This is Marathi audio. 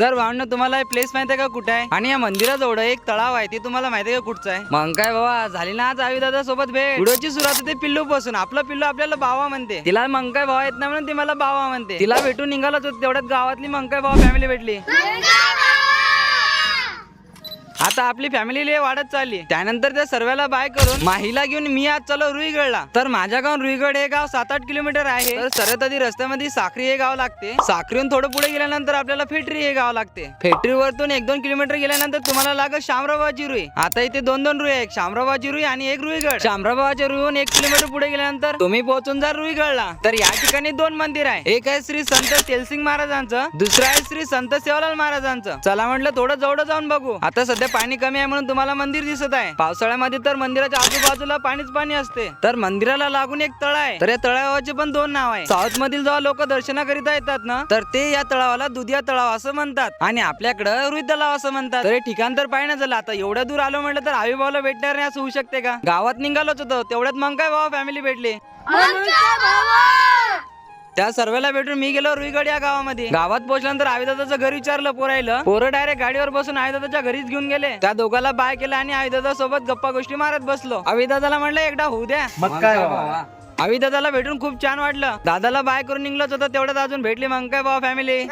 तर भावना तुम्हाला हे प्लेस माहिती आहे का कुठे आहे? आणि या मंदिराजवळ एक तळाव आहे ते तुम्हाला माहिती आहे का कुठचं आहे? मग काय बाबा झाली ना आज आवी दादा सोबत भेट. व्हिडिओची सुरुवात होते पिल्लू पासून. आपलं पिल्लू आपल्याला बावा म्हणते. तिला मंकाय भावा येत नाही म्हणून ती मला बावा म्हणते. तिला भेटून निघालोच होतो तेवढ्यात गावातली मंकाय भावा फॅमिली भेटली? आता आपली फॅमिली लय वाढत चालली. त्यानंतर त्या सर्वाला बाय करून माहीला घेऊन मी आज चलो रुईगडला. तर माझ्या गाव रुईगड हे गाव सात आठ किलोमीटर आहे. तर सर्वात आधी रस्त्यामध्ये साखरी हे गाव लागते. साखरीहून थोडं पुढे गेल्यानंतर आपल्याला फेटरी हे गाव लागते. फेटरीवरतून एक दोन किलोमीटर गेल्यानंतर तुम्हाला लागत शामराबाची रुई. आता इथे दोन दोन रुई आहेत. शामराबाची रुई आणि एक रुईगड. शामराबाच्या रुईहून एक किलोमीटर पुढे गेल्यानंतर तुम्ही पोहोचून जा रुईगडला. तर या ठिकाणी दोन मंदिर आहे. एक आहे श्री संत तेलसिंग महाराजांचं दुसरं आहे श्री संत सेवालाल महाराजांचं. चला म्हटलं थोडं जवळ जाऊन बघू. आता सध्या पाणी कमी आहे म्हणून तुम्हाला मंदिर दिसत आहे. पावसाळ्यामध्ये तर मंदिराच्या आजूबाजूला पाणीच पाणी असते. तर मंदिराला लागून एक तळ आहे. तर या तळावाचे पण दोन नाव आहे. साऊथ मधील जेव्हा लोक दर्शनाकरिता येतात ना तर ते या तळावाला दुधिया तळाव असं म्हणतात. आणि आपल्याकडं रुई तलाव असं म्हणतात. तर हे ठिकाण तर पाहिजे झालं. आता एवढ्या दूर आलो म्हटलं तर आईबाबाला भेटणार नाही असं होऊ शकते का? गावात निघालोच होतो. तेवढ्यात मग काय भावा फॅमिली भेटली? त्या सर्वेला भेटून मी गेलो रुईगड या गावामध्ये. गावात पोहोचल्यानंतर आविदादाचं घर विचारलं पोरायला पोरं डायरेक्ट गाडीवर बसून आविदादाच्या घरीच घेऊन गेले. त्या दोघाला बाय केला आणि आविदादा सोबत गप्पा गोष्टी मारत बसलो. आविदादाला म्हणलं एकदा होऊ द्या. मग काय बाबा? आवी दादाला भेटून खूप छान वाटलं. दादाला बाय करून निघलोच होतं तेवढ्यात अजून भेटली मग काय बाबा फॅमिली